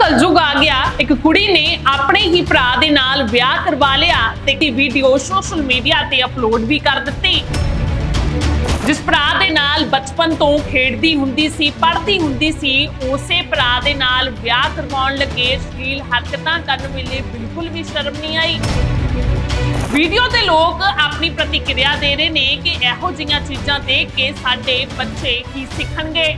ਕਲਯੁਗ ਆ ਗਿਆ। ਇੱਕ ਕੁੜੀ ਨੇ ਆਪਣੇ ਹੀ ਭਰਾ ਦੇ ਨਾਲ ਵਿਆਹ ਕਰਵਾ ਲਿਆ ਤੇ ਇਹ ਵੀਡੀਓ ਸੋਸ਼ਲ ਮੀਡੀਆ ਤੇ ਅਪਲੋਡ ਵੀ ਕਰ ਦਿੱਤੀ। ਜਿਸ ਭਰਾ ਦੇ ਨਾਲ ਬਚਪਨ ਤੋਂ ਖੇਡਦੀ ਹੁੰਦੀ ਸੀ, ਪੜ੍ਹਦੀ ਹੁੰਦੀ ਸੀ, ਉਸੇ ਭਰਾ ਦੇ ਨਾਲ ਵਿਆਹ ਕਰਵਾਉਣ ਲੱਗੇ। ਸ਼ੀਲ ਹਰਕਤਾਂ ਕਰਨ ਵੇਲੇ ਬਿਲਕੁਲ ਵੀ ਸ਼ਰਮ ਨਹੀਂ ਆਈ। ਵੀਡੀਓ ਤੇ ਲੋਕ ਆਪਣੀ ਪ੍ਰਤੀਕਿਰਿਆ ਦੇ ਰਹੇ ਨੇ ਕਿ ਇਹੋ ਜਿਹੀਆਂ ਚੀਜ਼ਾਂ ਦੇਖ ਕੇ ਸਾਡੇ ਬੱਚੇ ਕੀ ਸਿੱਖਣਗੇ।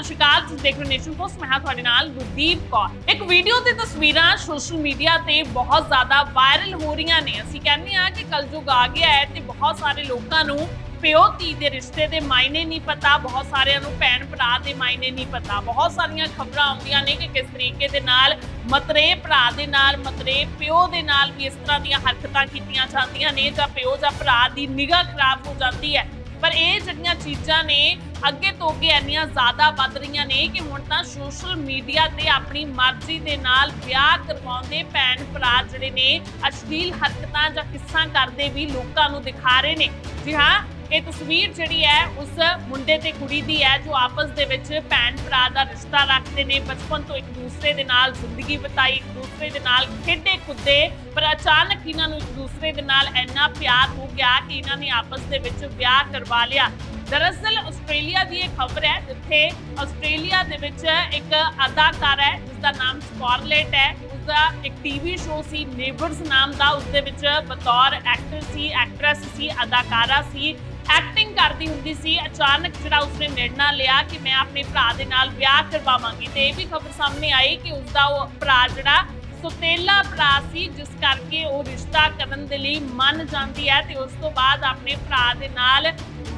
ਸਤਿ ਸ਼੍ਰੀ ਅਕਾਲ ਤੁਸੀਂ ਦੇਖ ਰਹੇ ਨੇਸ਼ਨ ਪੋਸਟ, ਮੈਂ ਹਾਂ ਤੁਹਾਡੇ ਨਾਲ ਗੁਰਦੀਪ ਕੌਰ। ਇੱਕ ਵੀਡੀਓ ਤੇ ਤਸਵੀਰਾਂ ਸੋਸ਼ਲ ਮੀਡੀਆ ਤੇ ਬਹੁਤ ਜ਼ਿਆਦਾ ਵਾਇਰਲ ਹੋ ਰਹੀਆਂ ਨੇ। ਅਸੀਂ ਕਹਿੰਦੇ ਆ ਕਿ ਕਲਯੁਗ ਆ ਗਿਆ ਹੈ ਤੇ ਬਹੁਤ ਸਾਰੇ ਲੋਕਾਂ ਨੂੰ ਪਿਓ, ਧੀ ਦੇ ਰਿਸ਼ਤੇ ਦੇ ਮਾਇਨੇ ਨਹੀਂ ਪਤਾ, ਬਹੁਤ ਸਾਰਿਆਂ ਨੂੰ ਭੈਣ, ਭਰਾ ਦੇ ਮਾਇਨੇ ਨਹੀਂ ਪਤਾ। ਬਹੁਤ ਸਾਰੀਆਂ ਖਬਰਾਂ ਆਉਂਦੀਆਂ ਨੇ ਕਿ ਕਿਸ ਤਰੀਕੇ ਦੇ ਨਾਲ ਮਤਰੇ ਭਰਾ ਦੇ ਨਾਲ, ਮਤਰੇ ਪਿਓ ਦੇ ਨਾਲ ਵੀ ਇਸ ਤਰ੍ਹਾਂ ਦੀਆਂ ਹਰਕਤਾਂ ਕੀਤੀਆਂ ਜਾਂਦੀਆਂ ਨੇ ਜਾਂ ਪਿਓ ਜਾਂ ਭਰਾ ਦੀ ਨਿਗਾਹ ਖਰਾਬ ਹੋ ਜਾਂਦੀ ਹੈ। ਪਰ ਇਹ ਜਿਹੜੀਆਂ ਚੀਜ਼ਾਂ ਨੇ, ਅੱਗੇ ਤੋਂ ਅੱਗੇ ਇੰਨੀਆਂ ਜ਼ਿਆਦਾ ਵੱਧ ਰਹੀਆਂ ਨੇ ਕਿ ਹੁਣ ਤਾਂ ਸੋਸ਼ਲ ਮੀਡੀਆ ਤੇ ਆਪਣੀ ਮਰਜ਼ੀ ਦੇ ਨਾਲ ਵਿਆਹ ਕਰਵਾਉਂਦੇ ਭੈਣ ਭਰਾ ਜਿਹੜੇ ਨੇ, ਅਸ਼ਲੀਲ ਹਰਕਤਾਂ ਜਾਂ ਕਿੱਸਾ ਕਰਦੇ ਵੀ ਲੋਕਾਂ ਨੂੰ ਦਿਖਾ ਰਹੇ ਨੇ। ਜੀ ਹਾਂ ਇਹ ਤਸਵੀਰ ਜਿਹੜੀ ਹੈ, ਉਸ ਮੁੰਡੇ ਤੇ ਕੁੜੀ ਦੀ ਹੈ, ਜੋ ਆਪਸ ਦੇ ਵਿੱਚ ਭੈਣ ਭਰਾ ਦਾ ਰਿਸ਼ਤਾ ਰੱਖਦੇ ਨੇ, ਬਚਪਨ ਤੋਂ ਇੱਕ ਦੂਸਰੇ ਦੇ ਨਾਲ ਜ਼ਿੰਦਗੀ ਬਿਤਾਈ, ਇੱਕ ਦੂਸਰੇ ਦੇ ਨਾਲ ਖੇਡੇ ਕੁੱਦੇ, ਪਰ ਅਚਾਨਕ ਇਹਨਾਂ ਨੂੰ ਇੱਕ ਦੂਸਰੇ ਦੇ ਨਾਲ ਇੰਨਾ ਪਿਆਰ ਹੋ ਗਿਆ ਕਿ ਇਹਨਾਂ ਨੇ ਆਪਸ ਦੇ ਵਿੱਚ ਵਿਆਹ ਕਰਵਾ ਲਿਆ। ਦਰਅਸਲ ਆਸਟ੍ਰੇਲੀਆ ਦੀ ਇਹ ਖਬਰ ਹੈ, ਜਿੱਥੇ ਆਸਟ੍ਰੇਲੀਆ ਦੇ ਵਿੱਚ ਇੱਕ ਅਦਾਕਾਰ ਹੈ ਜਿਸ ਦਾ ਨਾਮ ਸਕਾਰਲੇਟ ਹੈ, ਉਸ ਦਾ ਇੱਕ ਟੀਵੀ ਸ਼ੋਅ ਸੀ, ਨੇਬਰਸ ਨਾਮ ਦਾ, ਉਸ ਦੇ ਵਿੱਚ ਬਤੌਰ ਐਕਟਰ ਸੀ ਐਕਟਰੈਸ ਸੀ ਅਦਾਕਾਰਾ ਸੀ ਐਕਟਿੰਗ ਕਰਦੀ ਹੁੰਦੀ ਸੀ, ਅਚਾਨਕ ਜਿਹੜਾ ਉਸਨੇ ਨਿਰਣਾ ਲਿਆ ਕਿ ਮੈਂ ਆਪਣੇ ਭਰਾ ਦੇ ਨਾਲ ਵਿਆਹ ਕਰਵਾਵਾਂਗੀ ਤੇ ਇਹ ਵੀ ਖਬਰ ਸਾਹਮਣੇ ਆਈ ਕਿ ਉਸ ਉਹ ਭਰਾ ਜਿਹੜਾ ਸੁਤੇਲਾ ਭਰਾ ਸੀ, ਜਿਸ ਕਰਕੇ ਉਹ ਰਿਸ਼ਤਾ ਕਰਨ ਦੇ ਲਈ ਮੰਨ ਜਾਂਦੀ ਹੈ ਤੇ ਉਸ ਤੋਂ ਬਾਅਦ ਆਪਣੇ ਭਰਾ ਦੇ ਨਾਲ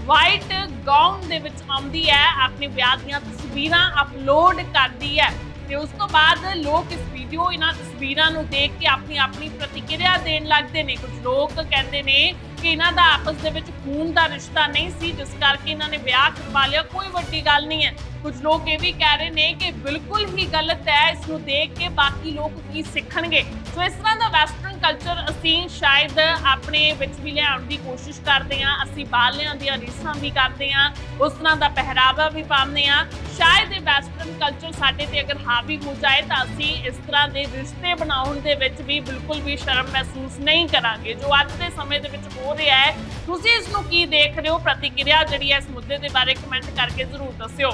ਵਾਈਟ ਗਾਊਨ ਦੇ ਵਿੱਚ ਆਉਂਦੀ ਹੈ, ਆਪਣੇ ਵਿਆਹ ਦੀਆਂ ਤਸਵੀਰਾਂ ਅਪਲੋਡ ਕਰਦੀ ਹੈ ਤੇ ਉਸ ਤੋਂ ਬਾਅਦ ਲੋਕ ਇਸ ਵੀਡੀਓ ਇਹਨਾਂ ਤਸਵੀਰਾਂ ਨੂੰ ਦੇਖ ਕੇ ਆਪਣੀ ਆਪਣੀ ਪ੍ਰਤੀਕਿਰਿਆ ਦੇਣ ਲੱਗਦੇ ਨੇ। ਕੁਝ ਲੋਕ ਕਹਿੰਦੇ ਨੇ ਕਿ ਇਹਨਾਂ ਦਾ ਆਪਸ ਦੇ ਵਿੱਚ ਖੂਨ ਦਾ ਰਿਸ਼ਤਾ ਨਹੀਂ ਸੀ, ਜਿਸ ਕਰਕੇ ਇਹਨਾਂ ਨੇ ਵਿਆਹ ਕਰਵਾ ਲਿਆ। ਕੋਈ ਵੱਡੀ ਗੱਲ ਨਹੀਂ ਹੈ। ਕੁਝ ਲੋਕ ਇਹ ਵੀ ਕਹਿ ਰਹੇ ਨੇ ਕਿ ਬਿਲਕੁਲ ਹੀ ਗਲਤ ਹੈ। ਇਸ ਨੂੰ ਦੇਖ ਕੇ ਬਾਕੀ ਲੋਕ ਕੀ ਸਿੱਖਣਗੇ। ਸੋ ਇਸ ਤਰ੍ਹਾਂ ਦਾ ਵੈਸਟਰਨ ਕਲਚਰ ਅਸੀਂ ਸ਼ਾਇਦ ਆਪਣੇ ਵਿੱਚ ਵੀ ਲਿਆਉਣ ਦੀ ਕੋਸ਼ਿਸ਼ ਕਰਦੇ ਹਾਂ। ਅਸੀਂ ਬਾਲਿਆਂ ਦੀਆਂ ਰੀਸਾਂ ਵੀ ਕਰਦੇ ਹਾਂ। ਉਸ ਤਰ੍ਹਾਂ ਦਾ ਪਹਿਰਾਵਾ ਵੀ ਪਾਉਂਦੇ ਹਾਂ। ਸ਼ਾਇਦ ਵੈਸਟਰਨ ਕਲਚਰ ਸਾਡੇ ਤੇ ਅਗਰ ਹਾਵੀ ਹੋ ਜਾਏ ਤਾਂ ਅਸੀਂ ਇਸ ਤਰ੍ਹਾਂ ਦੇ ਰਿਸ਼ਤੇ ਬਣਾਉਣ ਦੇ ਵਿੱਚ ਵੀ ਬਿਲਕੁਲ ਵੀ ਸ਼ਰਮ ਮਹਿਸੂਸ ਨਹੀਂ ਕਰਾਂਗੇ। ਜੋ ਅੱਜ ਦੇ ਸਮੇਂ ਦੇ ਵਿੱਚ ਹੋ ਰਿਹਾ ਹੈ, ਤੁਸੀਂ ਇਸ ਨੂੰ ਕੀ ਦੇਖ ਰਹੇ ਹੋ? ਪ੍ਰਤੀਕਿਰਿਆ ਜਿਹੜੀ ਹੈ ਇਸ ਮੁੱਦੇ ਦੇ ਬਾਰੇ ਕਮੈਂਟ ਕਰਕੇ ਜ਼ਰੂਰ ਦੱਸਿਓ।